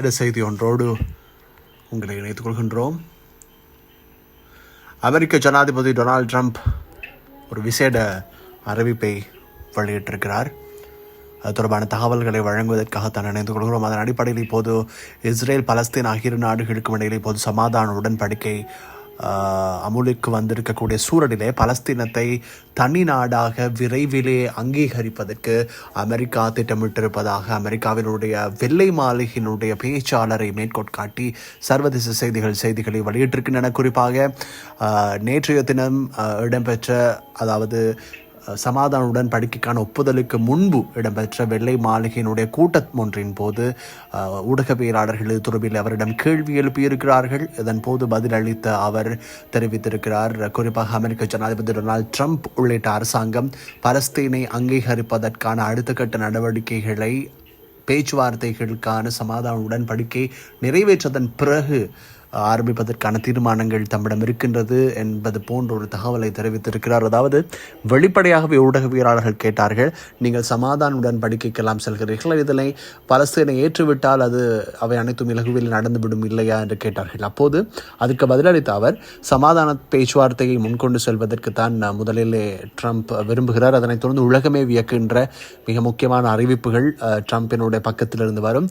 இந்த செய்தி ஒன்றோடு உங்களை இணைத்துக் கொள்கின்றோம். அமெரிக்க ஜனாதிபதி டொனால்ட் ட்ரம்ப் ஒரு விசேட அறிவிப்பை வெளியிட்டிருக்கிறார். அது தொடர்பான தகவல்களை வழங்குவதற்காக தான் இணைந்து கொள்கிறோம். அதன் அடிப்படையில் இப்போது இஸ்ரேல் பலஸ்தீன் ஆகிய இரு நாடுகளுக்கும் இடையில் இப்போது சமாதான உடன்படிக்கை அமுலுக்கு வந்திருக்கக்கூடிய சூழலிலே பலஸ்தீனத்தை தனி நாடாக விரைவிலே அங்கீகரிப்பதற்கு அமெரிக்கா திட்டமிட்டிருப்பதாக அமெரிக்காவினுடைய வெள்ளை மாளிகையினுடைய பேச்சாளரை மேற்கோட்காட்டி சர்வதேச செய்திகள் செய்திகளை வெளியிட்டிருக்கின்றன. குறிப்பாக நேற்றைய தினம் இடம்பெற்ற அதாவது சமாதான உடன்படிக்கைக்கான ஒப்புதலுக்கு முன்பு இடம்பெற்ற வெள்ளை மாளிகையினுடைய கூட்டம் ஒன்றின் போது ஊடகவியலாளர்கள் இது தொடர்பில் அவரிடம் கேள்வி எழுப்பியிருக்கிறார்கள் இதன் போது பதிலளித்த அவர் தெரிவித்திருக்கிறார். குறிப்பாக அமெரிக்க ஜனாதிபதி டொனால்ட் ட்ரம்ப் உள்ளிட்ட அரசாங்கம் பலஸ்தீனை அங்கீகரிப்பதற்கான அடுத்த கட்ட நடவடிக்கைகளை பேச்சுவார்த்தைகளுக்கான சமாதான உடன்படிக்கை நிறைவேற்றதன் பிறகு ஆரம்பிப்பதற்கான தீர்மானங்கள் தம்மிடம் இருக்கின்றது என்பது போன்ற ஒரு தகவலை தெரிவித்திருக்கிறார். அதாவது வெளிப்படையாகவே ஊடகவியலாளர்கள் கேட்டார்கள் நீங்கள் சமாதான உடன்படிக்கைக்கெல்லாம் செல்கிறீர்கள். இதனை பலஸ்தீனை ஏற்றுவிட்டால் அது அவை அனைத்தும் இலகுவில் நடந்துவிடும் இல்லையா? என்று கேட்டார்கள். அப்போது அதுக்கு பதிலளித்த அவர் சமாதான பேச்சுவார்த்தையை முன்கொண்டு செல்வதற்கு தான் முதலில் ட்ரம்ப் விரும்புகிறார். அதனைத் தொடர்ந்து உலகமே வியக்கின்ற மிக முக்கியமான அறிவிப்புகள் ட்ரம்ப்பினுடைய பக்கத்திலிருந்து வரும்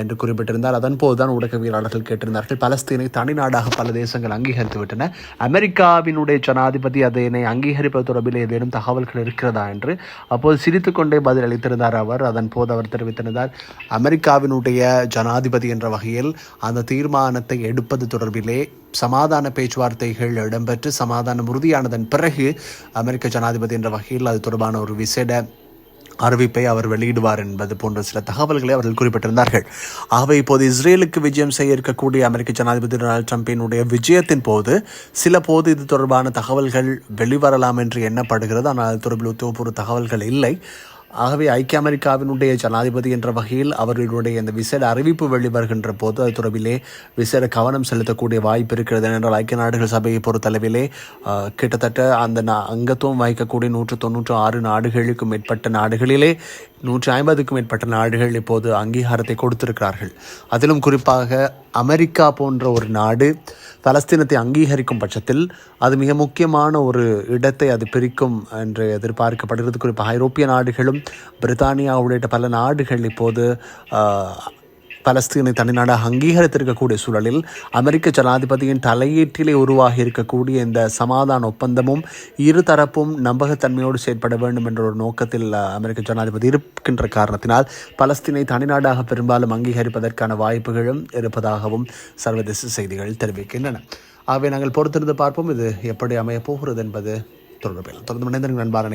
என்று குறிப்பிட்டிருந்தார். அதன் போதுதான் ஊடகவியலாளர்கள் கேட்டிருந்தார்கள் பலஸ்தீன் தனிநாடாக பல தேசங்கள் அங்கீகரித்து விட்டன. அமெரிக்காவினுடைய ஜனாதிபதி அதனை அங்கீகரிப்பது தொடர்பில் ஏதேனும் தகவல்கள் இருக்கிறதா என்று அப்போது சிரித்துக்கொண்டே பதில் அளித்திருந்தார் அவர். அதன் போது அவர் தெரிவித்திருந்தார் அமெரிக்காவினுடைய ஜனாதிபதி என்ற வகையில் அந்த தீர்மானத்தை எடுப்பது தொடர்பிலே சமாதான பேச்சுவார்த்தைகள் இடம்பெற்று சமாதானம் உறுதியானதன் பிறகு அமெரிக்க ஜனாதிபதி என்ற வகையில் அது தொடர்பான ஒரு விசேட அறிவிப்பை அவர் வெளியிடுவார் என்பது போன்ற சில தகவல்களை அவர்கள் குறிப்பிட்டிருந்தார்கள். ஆகவே இப்போது இஸ்ரேலுக்கு விஜயம் செய்ய இருக்கக்கூடிய அமெரிக்க ஜனாதிபதி டொனால்ட் ட்ரம்பினுடைய விஜயத்தின் போது சில போது இது தொடர்பான தகவல்கள் வெளிவரலாம் என்று எண்ணப்படுகிறது. ஆனால் அது தொடர்பில் உத்தியோகபூர்வ தகவல்கள் இல்லை. ஆகவே ஐக்கிய அமெரிக்காவினுடைய ஜனாதிபதி என்ற வகையில் அவர்களுடைய இந்த விசேட அறிவிப்பு வெளிவருகின்ற போது அது தொடர்பிலே விசேட கவனம் செலுத்தக்கூடிய வாய்ப்பு இருக்கிறது. என்றால் ஐக்கிய நாடுகள் சபையை பொறுத்தளவிலே கிட்டத்தட்ட அந்த நா- அங்கத்துவம் வகிக்கக்கூடிய நூற்று தொண்ணூற்று ஆறு நாடுகளுக்கும் மேற்பட்ட நாடுகளிலே நூற்றி ஐம்பதுக்கும் மேற்பட்ட நாடுகள் இப்போது அங்கீகாரத்தை கொடுத்திருக்கிறார்கள். அதிலும் குறிப்பாக அமெரிக்கா போன்ற ஒரு நாடு பலஸ்தீனத்தை அங்கீகரிக்கும் பட்சத்தில் அது மிக முக்கியமான ஒரு இடத்தை அது பிரிக்கும் என்று எதிர்பார்க்கப்படுகிறது. குறிப்பாக ஐரோப்பிய நாடுகளும் பிரித்தானியா உள்ளிட்ட பல நாடுகள் இப்போது பலஸ்தீனை தனிநாடாக அங்கீகரித்திருக்கக்கூடிய சூழலில் அமெரிக்க ஜனாதிபதியின் தலையீட்டிலே உருவாகி இருக்கக்கூடிய இந்த சமாதான ஒப்பந்தமும் இரு தரப்பும் நம்பகத்தன்மையோடு செயற்பட வேண்டும் என்ற ஒரு நோக்கத்தில் அமெரிக்க ஜனாதிபதி இருக்கின்ற காரணத்தினால் பலஸ்தீனை தனிநாடாக பெரும்பாலும் அங்கீகரிப்பதற்கான வாய்ப்புகளும் இருப்பதாகவும் சர்வதேச செய்திகள் தெரிவிக்கின்றன. ஆகவே நாங்கள் பொறுத்திருந்து பார்ப்போம் இது எப்படி அமையப் போகிறது என்பது தொடர்பில். தொடர்ந்து மனிதர்கள் நண்பான